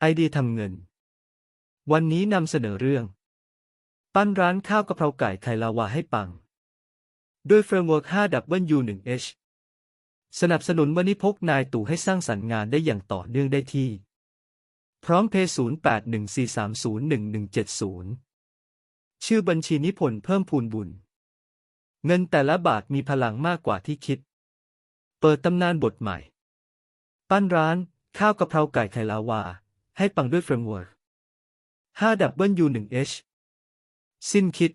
ไอเดียทำเงิน วันนี้นำเสนอเรื่อง ปั้นร้านข้าวกะเพราไก่ไข่ลาวาให้ปัง ด้วยเฟรมเวิร์ก 5W1H สนับสนุนวันนี้พกนายตู่ให้สร้างสรรค์งานได้อย่างต่อเนื่องได้ที่ พร้อมเพย์0814301170 ชื่อบัญชีนิพนธ์เพิ่มพูนบุญ เงินแต่ละบาทมีพลังมากกว่าที่คิด เปิดตำนานบทใหม่ ปั้นร้าน ข้าวกะเพราไก่ไข่ลาวา ให้ปังด้วยเฟรมเวิร์ก 5W1H สิ้นคิด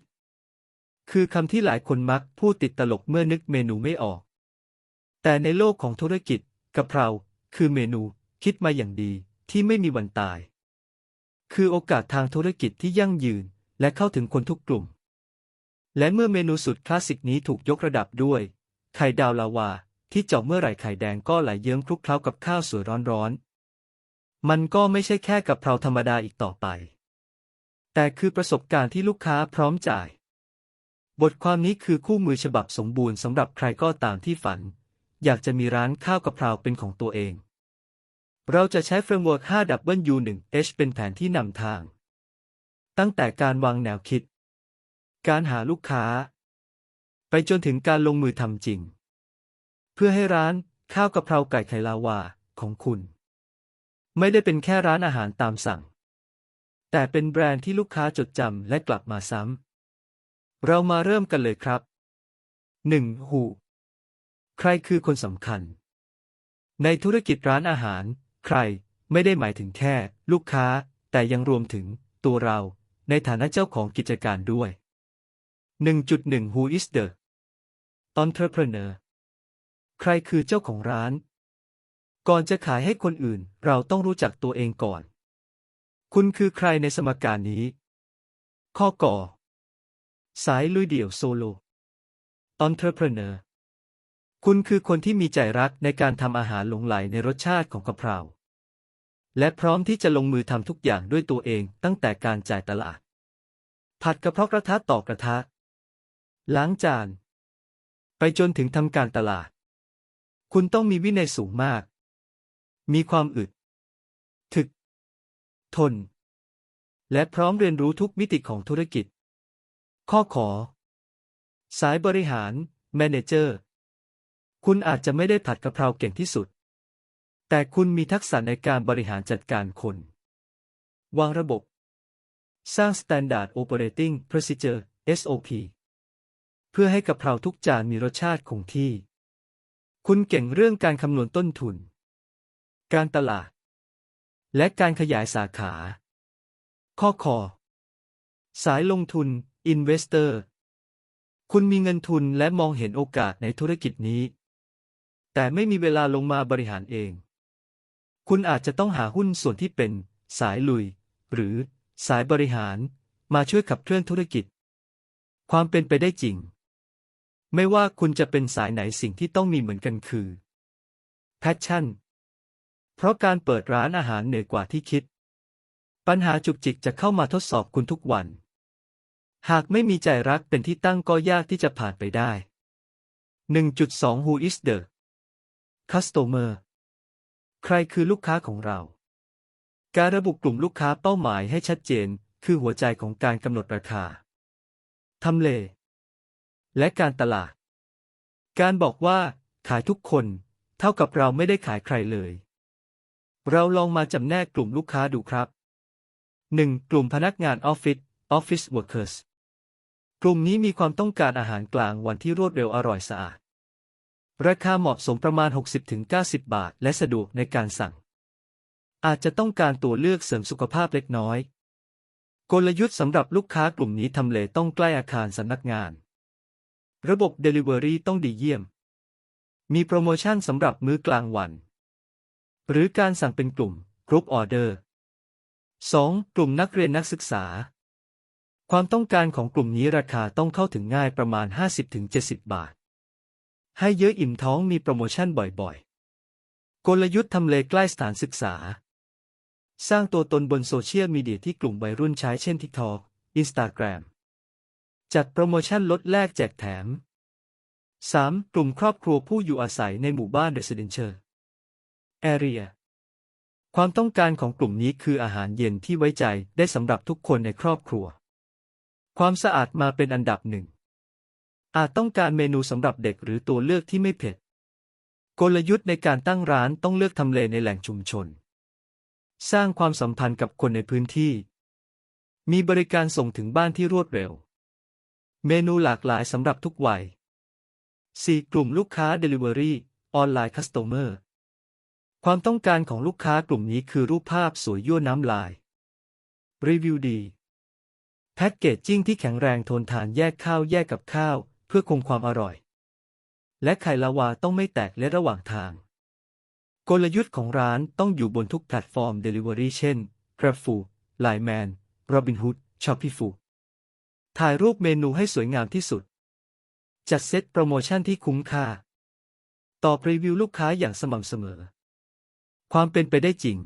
คือคำที่หลายคนมักพูดติดตลกเมื่อนึกเมนูไม่ออก แต่ในโลกของธุรกิจกะเพรา คือเมนูคิดมาอย่างดีที่ไม่มีวันตาย คือโอกาสทางธุรกิจที่ยั่งยืนและเข้าถึงคนทุกกลุ่ม และเมื่อเมนูสุดคลาสสิกนี้ถูกยกระดับด้วย ไข่ดาวลาวาที่เจาะเมื่อไหร่ไข่แดงก็ไหลเยิ้มคลุกเคล้ากับข้าวสวยร้อนๆ มันก็ไม่ใช่แค่กับเพราธรรมดาอีกต่อไป แต่คือประสบการณ์ที่ลูกค้าพร้อมจ่าย บทความนี้คือคู่มือฉบับสมบูรณ์สำหรับใครก็ตามที่ฝัน อยากจะมีร้านข้าวกะเพราเป็นของตัวเอง เราจะใช้เฟรมเวิร์ก 5W1H เป็นแผนที่นำทาง ตั้งแต่การวางแนวคิด การหาลูกค้า ไปจนถึงการลงมือทำจริง เพื่อให้ร้านข้าวกะเพราไก่ไข่ลาวาของคุณ ไม่ได้เป็นแค่ร้านอาหารตามสั่ง แต่เป็นแบรนด์ที่ลูกค้าจดจำและกลับมาซ้ำ เรามาเริ่มกันเลยครับ 1. หู ใครคือคนสำคัญ ในธุรกิจร้านอาหาร ใครไม่ได้หมายถึงแค่ ลูกค้า แต่ยังรวมถึงตัวเรา ในฐานะเจ้าของกิจการด้วย 1.1 Who is the entrepreneur ใครคือเจ้าของร้าน ก่อนจะขายให้คนอื่น เราต้องรู้จักตัวเองก่อน คุณคือใครในสมการนี้ ข้อก่อ สายลุยเดี่ยวโซโล entrepreneur คุณคือคนที่มีใจรักในการทำอาหารหลงไหลในรสชาติของกะเพรา และพร้อมที่จะลงมือทำทุกอย่างด้วยตัวเองตั้งแต่การจ่ายตลาด ผัดกระเพาะกระทะต่อกระทะ ล้างจาน ไปจนถึงทำการตลาด คุณต้องมีวินัยสูงมาก มีความอึด ถึก ทน และพร้อมเรียนรู้ทุกมิติของธุรกิจ ข้อขอ สายบริหาร แมเนเจอร์ คุณอาจจะไม่ได้ผัดกะเพราเก่งที่สุด แต่คุณมีทักษะในการบริหารจัดการคน วางระบบ สร้าง Standard Operating Procedure SOP เพื่อให้กะเพราทุกจานมีรสชาติคงที่ คุณเก่งเรื่องการคำนวณต้นทุน การตลาด และการขยายสาขา ข้อคอสายลงทุน Investor คุณมีเงินทุนและมองเห็นโอกาสในธุรกิจนี้ แต่ไม่มีเวลาลงมาบริหารเอง คุณอาจจะต้องหาหุ้นส่วนที่เป็น สายลุย หรือสายบริหารมาช่วยขับเคลื่อนธุรกิจ ความเป็นไปได้จริง ไม่ว่าคุณจะเป็นสายไหนสิ่งที่ต้องมีเหมือนกันคือ passion เพราะการเปิดร้านอาหารเหนือกว่าที่คิด ปัญหาจุกจิกจะเข้ามาทดสอบคุณทุกวัน หากไม่มีใจรักเป็นที่ตั้งก็ยากที่จะผ่านไปได้ 1.2 Who is the customer ใครคือลูกค้าของเรา การระบุกลุ่มลูกค้าเป้าหมายให้ชัดเจน คือหัวใจของการกำหนดราคา ทำเล และการตลาด การบอกว่า ขายทุกคน เท่ากับเราไม่ได้ขายใครเลย เราลองมาจำแนกกลุ่มลูกค้าดูครับ 1. กลุ่มพนักงานออฟฟิศ Office Workers กลุ่มนี้มีความต้องการอาหารกลางวันที่รวดเร็วอร่อยสะอาด ราคาเหมาะสมประมาณ 60-90 บาท และสะดวกในการสั่ง อาจจะต้องการตัวเลือกเสริมสุขภาพเล็กน้อย กลยุทธ์สำหรับลูกค้ากลุ่มนี้ทำเลต้องใกล้อาคารสำนักงาน ระบบ Delivery ต้องดีเยี่ยม มีโปรโมชั่นสำหรับมื้อกลางวัน หรือการสั่งเป็นกลุ่ม Group Order 2. กลุ่มนักเรียนนักศึกษา ความต้องการของกลุ่มนี้ราคาต้องเข้าถึงง่ายประมาณ 50-70 บาท ให้เยอะอิ่มท้องมีโปรโมชั่นบ่อยๆ กลยุทธ์ทำเลใกล้สถานศึกษา สร้างตัวตนบนโซเชียลมีเดียที่กลุ่มวัยรุ่นใช้เช่น TikTok Instagram จัดโปรโมชั่นลดแลกแจกแถม 3. กลุ่มครอบครัวผู้อยู่อาศัยในหมู่บ้าน Residential Area ความต้องการของกลุ่มนี้คืออาหารเย็นที่ไว้ใจได้สำหรับทุกคนในครอบครัว ความสะอาดมาเป็นอันดับหนึ่ง อาจต้องการเมนูสำหรับเด็กหรือตัวเลือกที่ไม่เผ็ด กลยุทธ์ในการตั้งร้านต้องเลือกทำเลในแหล่งชุมชน สร้างความสัมพันธ์กับคนในพื้นที่ มีบริการส่งถึงบ้านที่รวดเร็ว เมนูหลากหลายสำหรับทุกวัย 4. กลุ่มลูกค้า Delivery ออนไลน์ Customer ความต้องการของลูกค้ากลุ่มนี้คือรูปภาพสวยยั่วน้ำลาย รีวิวดี แพ็กเกจจิ้งที่แข็งแรงทนทานแยกข้าวแยกกับข้าว เพื่อคงความอร่อย และไข่ลาวาต้องไม่แตกและระหว่างทาง กลยุทธ์ของร้านต้องอยู่บนทุกแพลตฟอร์ม Delivery เช่น GrabFood Line Man Robinhood Shopee Food ถ่ายรูปเมนูให้สวยงามที่สุด จัดเซตโปรโมชั่นที่คุ้มค่า ตอบรีวิวลูกค้าอย่างสม่ำเสมอ ความเป็นไปได้จริง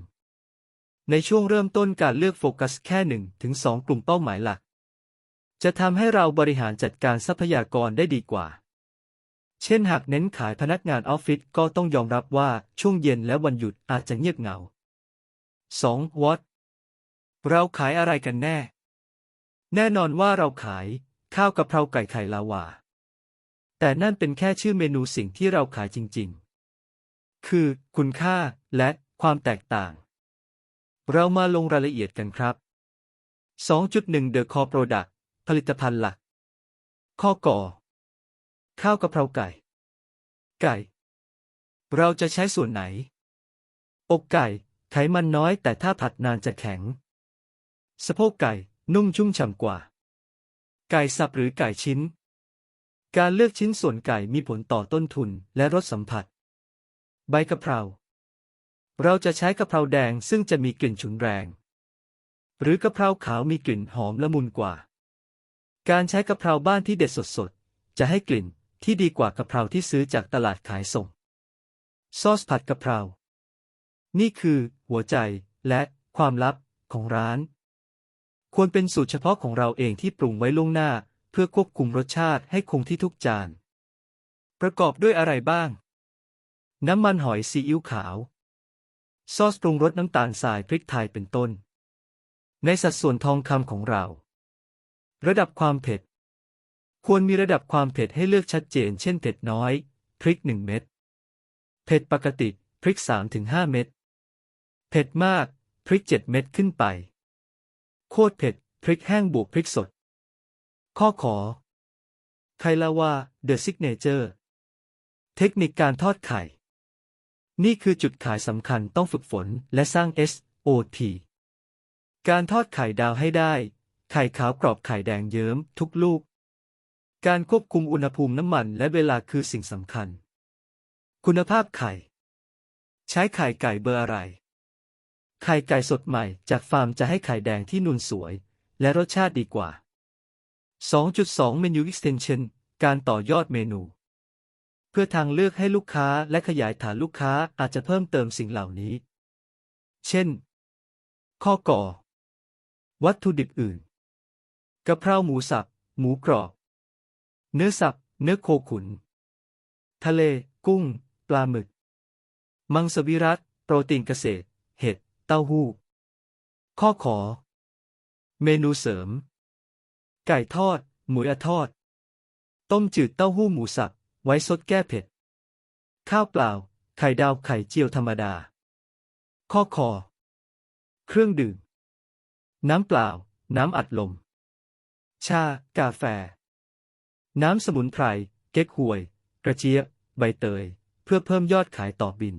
ในช่วงเริ่มต้นการเลือกโฟกัสแค่หนึ่งถึงสองกลุ่มเป้าหมายหลัก จะทำให้เราบริหารจัดการทรัพยากรได้ดีกว่า เช่นหากเน้นขายพนักงานออฟฟิศก็ต้องยอมรับว่าช่วงเย็นและวันหยุดอาจจะเงียบเหงา 2. What เราขายอะไรกันแน่ แน่นอนว่าเราขายข้าวกะเพราไก่ไข่ลาวา แต่นั่นเป็นแค่ชื่อเมนูสิ่งที่เราขายจริง ๆ คือ คุณค่าและความแตกต่าง เรามาลงรายละเอียดกันครับ 2.1 The Core Product ผลิตภัณฑ์หลัก ข้อก่อ ข้าวกะเพราไก่ ไก่ เราจะใช้ส่วนไหน อกไก่ ไขมันน้อยแต่ถ้าผัดนานจะแข็ง สะโพกไก่ นุ่มชุ่มฉ่ำกว่า ไก่สับหรือไก่ชิ้น การเลือกชิ้นส่วนไก่มีผลต่อต้นทุนและรสสัมผัส ใบกะเพรา เราจะใช้กะเพราแดงซึ่งจะมีกลิ่นฉุนแรง หรือกะเพราขาวมีกลิ่นหอมละมุนกว่า การใช้กะเพราบ้านที่เด็ดสดๆ จะให้กลิ่นที่ดีกว่ากะเพราที่ซื้อจากตลาดขายส่ง ซอสผัดกะเพรา นี่คือหัวใจและความลับของร้าน ควรเป็นสูตรเฉพาะของเราเองที่ปรุงไว้ล่วงหน้า เพื่อควบคุมรสชาติให้คงที่ทุกจาน ประกอบด้วยอะไรบ้าง น้ำมันหอยซีอิ๊วขาว ซอสปรุงรสน้ำตาลทรายพริกไทยเป็นต้น ในสัดส่วนทองคำของเรา ระดับความเผ็ด ควรมีระดับความเผ็ดให้เลือกชัดเจน เช่นเผ็ดน้อย พริก 1 เม็ด เผ็ดปกติ พริก 3-5 เม็ด เผ็ดมาก พริก 7 เม็ดขึ้นไป โคตรเผ็ด พริกแห้งบวกพริกสด ข้อขอไข่ลาวา The Signature เทคนิคการทอดไข่ นี่คือจุดขายสำคัญต้องฝึกฝนและสร้าง SOT การทอดไข่ดาวให้ได้ ไข่ขาวกรอบไข่แดงเยิ้มทุกลูก การควบคุมอุณหภูมิน้ำมันและเวลาคือสิ่งสำคัญ คุณภาพไข่ ใช้ไข่ไก่เบอร์อะไร ไข่ไก่สดใหม่จากฟาร์มจะให้ไข่แดงที่นุ่นสวย และรสชาติดีกว่า 2.2 Menu Extension การต่อยอดเมนู พื่อทางเลือกให้ลูกค้าและขยายฐานลูกค้าอาจจะเพิ่มเติมสิ่งเหล่านี้ เช่น ข้อก่อ วัตถุดิบอื่น กระเพราหมูสับ หมูกรอบ เนื้อสับ เนื้อโคขุน ทะเล กุ้ง ปลาหมึก มังสวิรัต โปรตีนเกษตร เห็ด เต้าหู้ ข้อขอ เมนูเสริม ไก่ทอด หมูอะทอด ต้มจืดเต้าหู้หมูสับ ไว้ซดแก้เผ็ด ข้าวเปล่า ไข่ดาวไข่เจียวธรรมดา ข้อคอ เครื่องดื่ม น้ำเปล่า น้ำอัดลม ชา กาแฟ น้ำสมุนไพร เก๊กฮวย กระเจี๊ยบ ใบเตย เพื่อเพิ่มยอดขายต่อบิน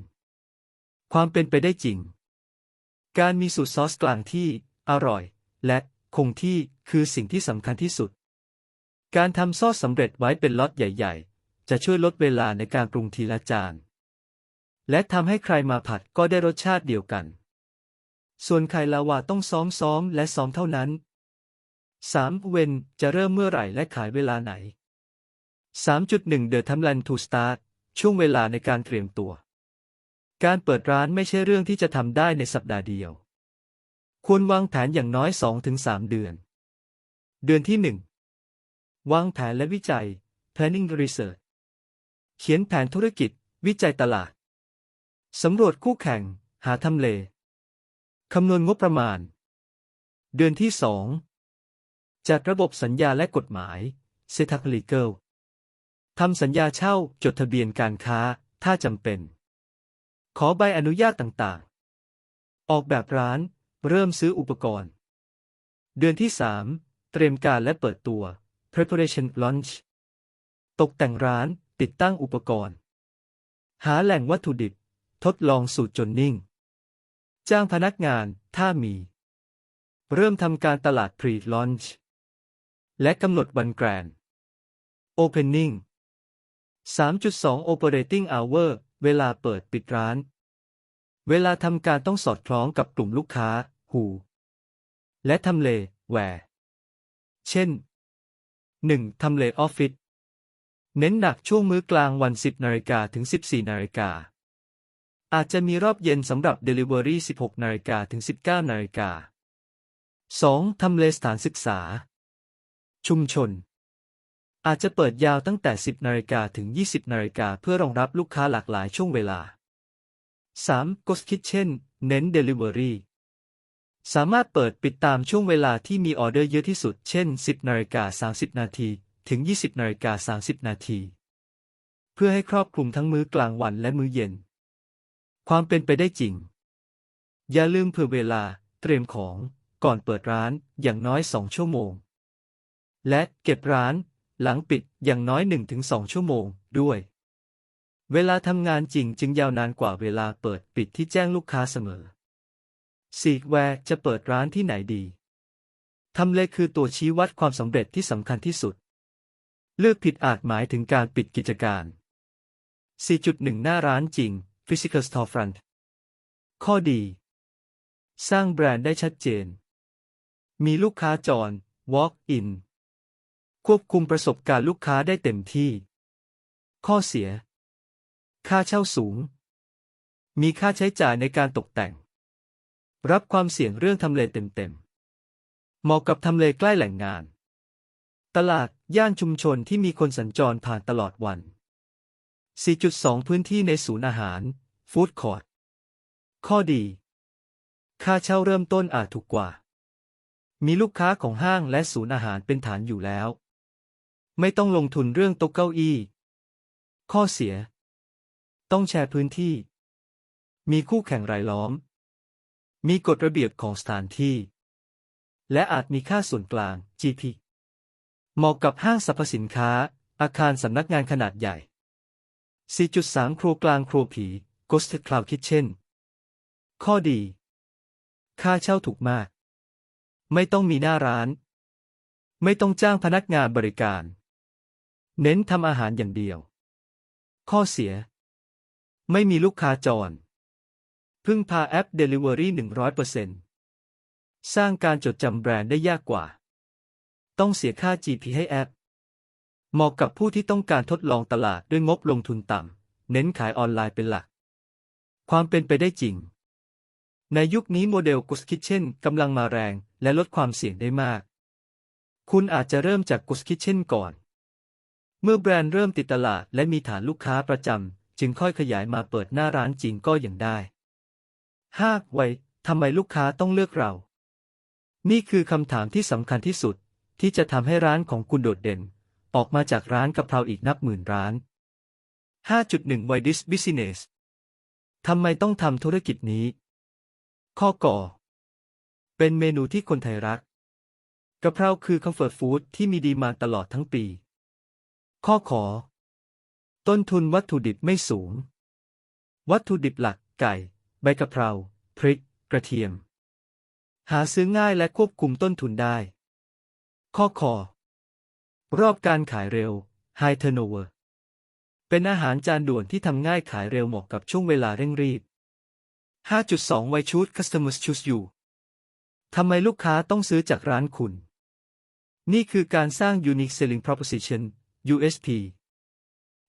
ความเป็นไปได้จริง การมีสูตรซอสกลางที่อร่อย และคงที่คือสิ่งที่สำคัญที่สุด การทำซอสสำเร็จไว้เป็นล็อตใหญ่ ๆ จะช่วยลดเวลาในการปรุงทีละจาน และทำให้ใครมาผัดก็ได้รสชาติเดียวกัน ส่วนไข่ลาวาต้องซ้อมซ้อมและซ้อมเท่านั้น 3. เวนจะเริ่มเมื่อไหร่และขายเวลาไหน 3.1 The Timeline to Start ช่วงเวลาในการเตรียมตัว การเปิดร้านไม่ใช่เรื่องที่จะทำได้ในสัปดาห์เดียว ควรวางแผนอย่างน้อย 2-3 เดือน เดือนที่ 1 วางแผนและวิจัย planning research เขียนแผนธุรกิจ วิจัยตลาด สำรวจคู่แข่ง หาทำเล คำนวณงบประมาณ เดือนที่สองจัดระบบสัญญาและกฎหมาย Set up legal ทำสัญญาเช่าจดทะเบียนการค้า ถ้าจำเป็น ขอใบอนุญาตต่างๆ ออกแบบร้าน เริ่มซื้ออุปกรณ์ เดือนที่ 3 เตรียมการและเปิดตัว preparation launch ตกแต่งร้าน ติดตั้งอุปกรณ์ หาแหล่งวัตถุดิบ ทดลองสูตรจนนิ่ง จ้างพนักงานถ้ามี เริ่มทำการตลาด pre-launch และกำหนดวันแกรน Opening 3.2 Operating Hour เวลาเปิดปิดร้าน เวลาทำการต้องสอดคล้องกับกลุ่มลูกค้า หูและทำเลแวร์เช่น 1. ทำเลออฟฟิศ เน้นหนักช่วงมื้อกลางวัน 10นาฬิกาถึง 14นาฬิกา อาจจะมีรอบเย็นสำหรับ Delivery 16นาฬิกาถึง 19นาฬิกา 2. ทำเลสถานศึกษา ชุมชน อาจจะเปิดยาวตั้งแต่ 10นาฬิกาถึง 20นาฬิกาเพื่อรองรับลูกค้าหลากหลายช่วงเวลา 3. Ghost Kitchen เน้น Delivery สามารถเปิดปิดตามช่วงเวลาที่มีออเดอร์เยอะที่สุด เช่น 10นาฬิกา30 นาที ถึง 20นาฬิกา30 นาที เพื่อให้ครอบคลุมทั้งมื้อกลางวันและมื้อเย็น ความเป็นไปได้จริง อย่าลืมเผื่อเวลาเตรียมของก่อนเปิดร้านอย่างน้อย 2 ชั่วโมง และเก็บร้านหลังปิดอย่างน้อย 1-2 ชั่วโมงด้วย เวลาทำงานจริงจึงยาวนานกว่าเวลาเปิดปิดที่แจ้งลูกค้าเสมอซีแวร์จะเปิดร้านที่ไหนดี ทำเลคือตัวชี้วัดความสำเร็จที่สำคัญที่สุด เลือกผิดอาจหมายถึงการปิดกิจการ 4.1 หน้าร้านจริง Physical Storefront ข้อดี สร้างแบรนด์ได้ชัดเจน มีลูกค้าจร Walk in ควบคุมประสบการณ์ลูกค้าได้เต็มที่ ข้อเสีย ค่าเช่าสูง มีค่าใช้จ่ายในการตกแต่ง รับความเสี่ยงเรื่องทำเลเต็มๆ เหมาะกับทำเลใกล้แหล่งงาน ตลาด ย่านชุมชนที่มีคนสัญจรผ่านตลอดวัน 4.2 พื้นที่ในศูนย์อาหาร ฟู้ดคอร์ท ข้อดี ค่าเช่าเริ่มต้นอาจถูกกว่า มีลูกค้าของห้างและศูนย์อาหารเป็นฐานอยู่แล้ว ไม่ต้องลงทุนเรื่องโต๊ะเก้าอี้ ข้อเสีย ต้องแชร์พื้นที่ มีคู่แข่งรายล้อม มีกฎระเบียบของสถานที่ และอาจมีค่าส่วนกลาง GP เหมาะกับห้างสรรพสินค้า อาคารสำนักงานขนาดใหญ่ 4.3 ครัวกลางครัวผี Ghost Cloud Kitchen ข้อดี ค่าเช่าถูกมาก ไม่ต้องมีหน้าร้าน ไม่ต้องจ้างพนักงานบริการ เน้นทำอาหารอย่างเดียว ข้อเสีย ไม่มีลูกค้าจร พึ่งพาแอป Delivery 100%สร้างการจดจำแบรนด์ได้ยากกว่า ต้องเสียค่า GP ให้แอป เหมาะกับผู้ที่ต้องการทดลองตลาดด้วยงบลงทุนต่ำ เน้นขายออนไลน์เป็นหลัก ความเป็นไปได้จริง ในยุคนี้โมเดล Ghost Kitchen กำลังมาแรงและลดความเสี่ยงได้มาก คุณอาจจะเริ่มจาก Ghost Kitchen ก่อน เมื่อแบรนด์เริ่มติดตลาดและมีฐานลูกค้าประจำ จึงค่อยขยายมาเปิดหน้าร้านจริงก็ยังได้ 5. ไวทำไมลูกค้าต้องเลือกเรา นี่คือคำถามที่สำคัญที่สุด ที่จะทำให้ร้านของคุณโดดเด่น ออกมาจากร้านกะเพราอีกนับหมื่นร้าน 5.1 Why this business ทำไมต้องทำธุรกิจนี้ ข้อก่อ เป็นเมนูที่คนไทยรัก กะเพราคือคอมฟอร์ตฟู้ดที่มีดีมาตลอดทั้งปี ข้อขอ ต้นทุนวัตถุดิบไม่สูง วัตถุดิบหลัก ไก่ ใบกะเพรา พริก กระเทียม หาซื้อง่ายและควบคุมต้นทุนได้ ข้อคอ รอบการขายเร็ว High Turnover เป็นอาหารจานด่วนที่ทำง่ายขายเร็วเหมาะกับช่วงเวลาเร่งรีบ 5.2 Why choose customers choose you ทำไมลูกค้าต้องซื้อจากร้านคุณ นี่คือการสร้าง Unique Selling Proposition USP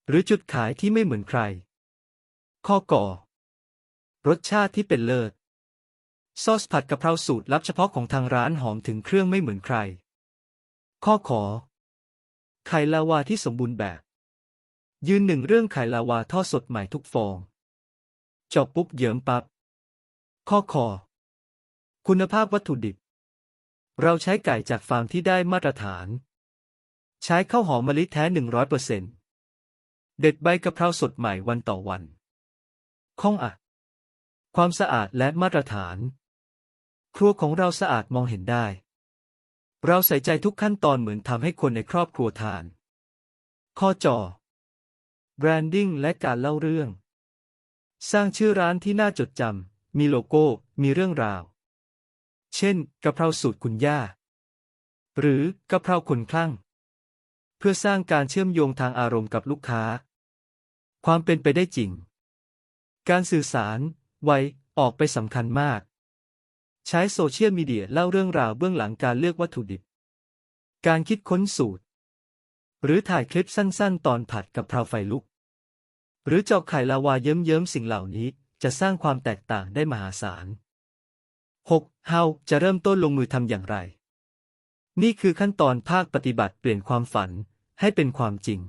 หรือจุดขายที่ไม่เหมือนใคร ข้อก่อ รสชาติที่เป็นเลิศ ซอสผัดกะเพราสูตรลับเฉพาะของทางร้านหอมถึงเครื่องไม่เหมือนใคร ข้อขอ ไข่ลาวาที่สมบูรณ์แบบ ยืนหนึ่งเรื่องไข่ลาวาทอดสดใหม่ทุกฟองจบปุ๊บเยิ้มปับ๊บข้อคอคุณภาพวัตถุดิบ เราใช้ไก่จากฟาร์มที่ได้มาตรฐาน ใช้ข้าวหอมมะลิแท้100%เด็ดใบกะเพราสดใหม่วันต่อวัน ข้องอะความสะอาดและมาตรฐาน ครัวของเราสะอาดมองเห็นได้ เราใส่ใจทุกขั้นตอนเหมือนทำให้คนในครอบครัวทาน ข้อจอแบรนดิ้งและการเล่าเรื่อง สร้างชื่อร้านที่น่าจดจำ มีโลโก้ มีเรื่องราว เช่น กะเพราสูตรคุณย่า หรือกะเพราคนคลั่ง เพื่อสร้างการเชื่อมโยงทางอารมณ์กับลูกค้า ความเป็นไปได้จริง การสื่อสาร ไว ออกไปสำคัญมาก ใช้โซเชียลมีเดียเล่าเรื่องราวเบื้องหลังการเลือกวัตถุดิบ การคิดค้นสูตร หรือถ่ายคลิปสั้นๆ ตอนผัดกับเพราไฟลุก หรือเจาะไข่ลาวาเยิ้มๆ สิ่งเหล่านี้จะสร้างความแตกต่างได้มหาศาล 6. How จะเริ่มต้นลงมือทำอย่างไร นี่คือขั้นตอนภาคปฏิบัติเปลี่ยนความฝันให้เป็นความจริง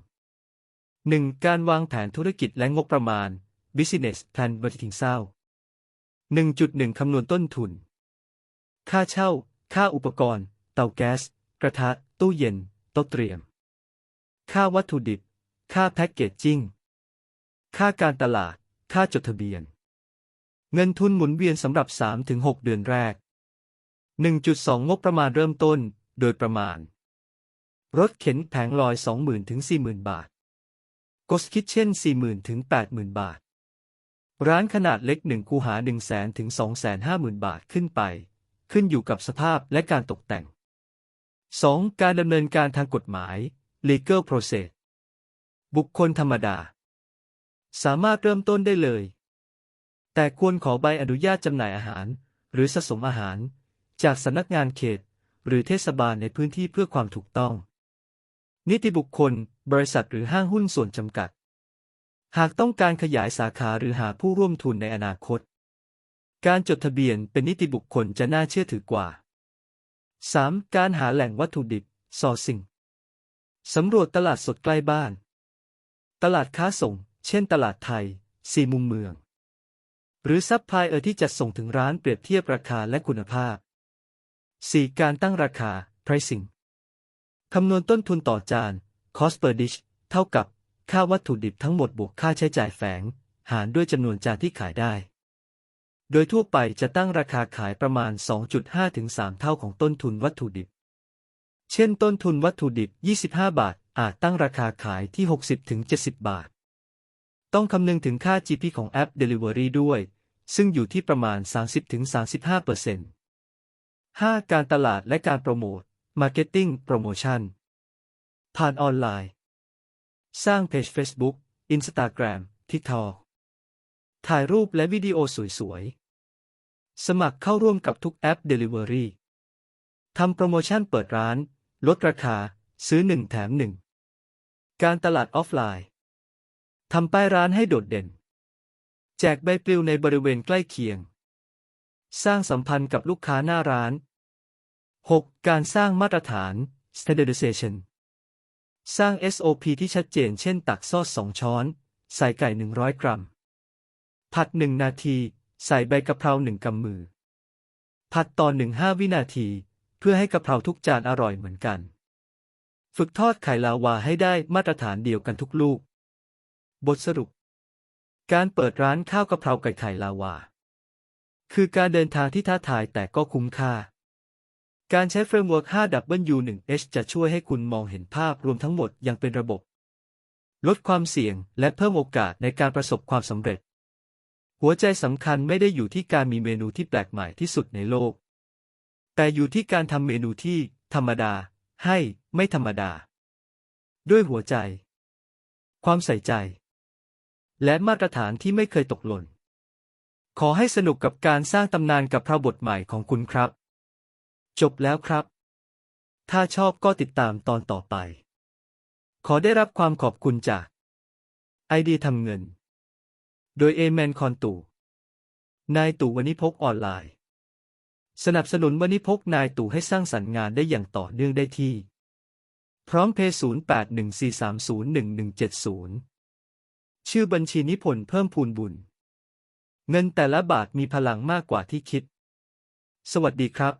1. การวางแผนธุรกิจและงบประมาณ Business Plan Budgeting เศร้า1.1 คำนวณต้นทุน ค่าเช่า ค่าอุปกรณ์ เตาแก๊ส กระทะ ตู้เย็น โต๊ะเตรียม ค่าวัตถุดิบ ค่าแพ็กเกจจิ้ง ค่าการตลาด ค่าจดทะเบียน เงินทุนหมุนเวียนสำหรับ 3-6 เดือนแรก 1.2 งบประมาณเริ่มต้น โดยประมาณ รถเข็นแผงลอย 20,000 ถึง 40,000 บาท g h o s t Kitchen 40,000 ถึง 80,000 บาท ร้านขนาดเล็ก 1 คูหา 100,000 ถึง 250,000 บาทขึ้นไป ขึ้นอยู่กับสภาพและการตกแต่ง 2. การดำเนินการทางกฎหมาย legal process บุคคลธรรมดา สามารถเริ่มต้นได้เลย แต่ควรขอใบอนุญาตจำหน่ายอาหาร หรือสะสมอาหาร จากสำนักงานเขต หรือเทศบาลในพื้นที่เพื่อความถูกต้อง นิติบุคคล บริษัทหรือห้างหุ้นส่วนจำกัด หากต้องการขยายสาขาหรือหาผู้ร่วมทุนในอนาคต การจดทะเบียนเป็นนิติบุคคลจะน่าเชื่อถือกว่า 3. การหาแหล่งวัตถุดิบ sourcing สำรวจตลาดสดใกล้บ้าน ตลาดค้าส่ง เช่นตลาดไทย สี่มุมเมือง หรือซับพลายเออร์ที่จัดส่งถึงร้านเปรียบเทียบราคาและคุณภาพ 4. การตั้งราคา pricing คำนวณต้นทุนต่อจาน cost per dish เท่ากับ ค่าวัตถุดิบทั้งหมดบวกค่าใช้จ่ายแฝง หารด้วยจำนวนจานที่ขายได้ โดยทั่วไปจะตั้งราคาขายประมาณ 2.5 ถึง 3 เท่าของต้นทุนวัตถุดิบ เช่นต้นทุนวัตถุดิบ 25 บาท อาจตั้งราคาขายที่ 60 ถึง 70 บาท ต้องคำนึงถึงค่า GP ของแอป Delivery ด้วย ซึ่งอยู่ที่ประมาณ 30 ถึง 35เปอร์เซ็นต์ 5. การตลาดและการโปรโมท Marketing Promotion ผ่านออนไลน์ สร้างเพจ Facebook Instagram TikTok ถ่ายรูปและวิดีโอสวยๆ สมัครเข้าร่วมกับทุกแอป Delivery ทำโปรโมชั่นเปิดร้าน ลดราคา ซื้อหนึ่งแถมหนึ่งการตลาดออฟไลน์ ทำป้ายร้านให้โดดเด่น แจกใบปลิวในบริเวณใกล้เคียง สร้างสัมพันธ์กับลูกค้าหน้าร้าน 6. การสร้างมาตรฐาน standardization สร้าง SOP ที่ชัดเจนเช่นตักซอส 2 ช้อน ใส่ไก่ 100 กรัม ผัด 1 นาที ใส่ใบกะเพรา1กำมือ ผัดต่อ1 5วินาที เพื่อให้กะเพราทุกจานอร่อยเหมือนกัน ฝึกทอดไข่ลาวาให้ได้มาตรฐานเดียวกันทุกลูก บทสรุป การเปิดร้านข้าวกะเพราไก่ไข่ลาวา คือการเดินทางที่ท้าทายแต่ก็คุ้มค่า การใช้เฟรมเวิร์ก 5W1H จะช่วยให้คุณมองเห็นภาพรวมทั้งหมดอย่างเป็นระบบ ลดความเสี่ยงและเพิ่มโอกาสในการประสบความสำเร็จ หัวใจสำคัญไม่ได้อยู่ที่การมีเมนูที่แปลกใหม่ที่สุดในโลก แต่อยู่ที่การทำเมนูที่ ธรรมดา ให้ ไม่ธรรมดา ด้วยหัวใจ ความใส่ใจ และมาตรฐานที่ไม่เคยตกหล่น ขอให้สนุกกับการสร้างตำนานกับพระบทใหม่ของคุณครับ จบแล้วครับ ถ้าชอบก็ติดตามตอนต่อไป ขอได้รับความขอบคุณจากไอเดียทำเงิน โดยเอแมนคอนตู่ นายตู่วันิพกออนไลน์ สนับสนุนวันิพกนายตู่ให้สร้างสรรค์งานได้อย่างต่อเนื่องได้ที่ พร้อมเพย์0814301170 ชื่อบัญชีนิพนธ์เพิ่มพูนบุญ เงินแต่ละบาทมีพลังมากกว่าที่คิด สวัสดีครับ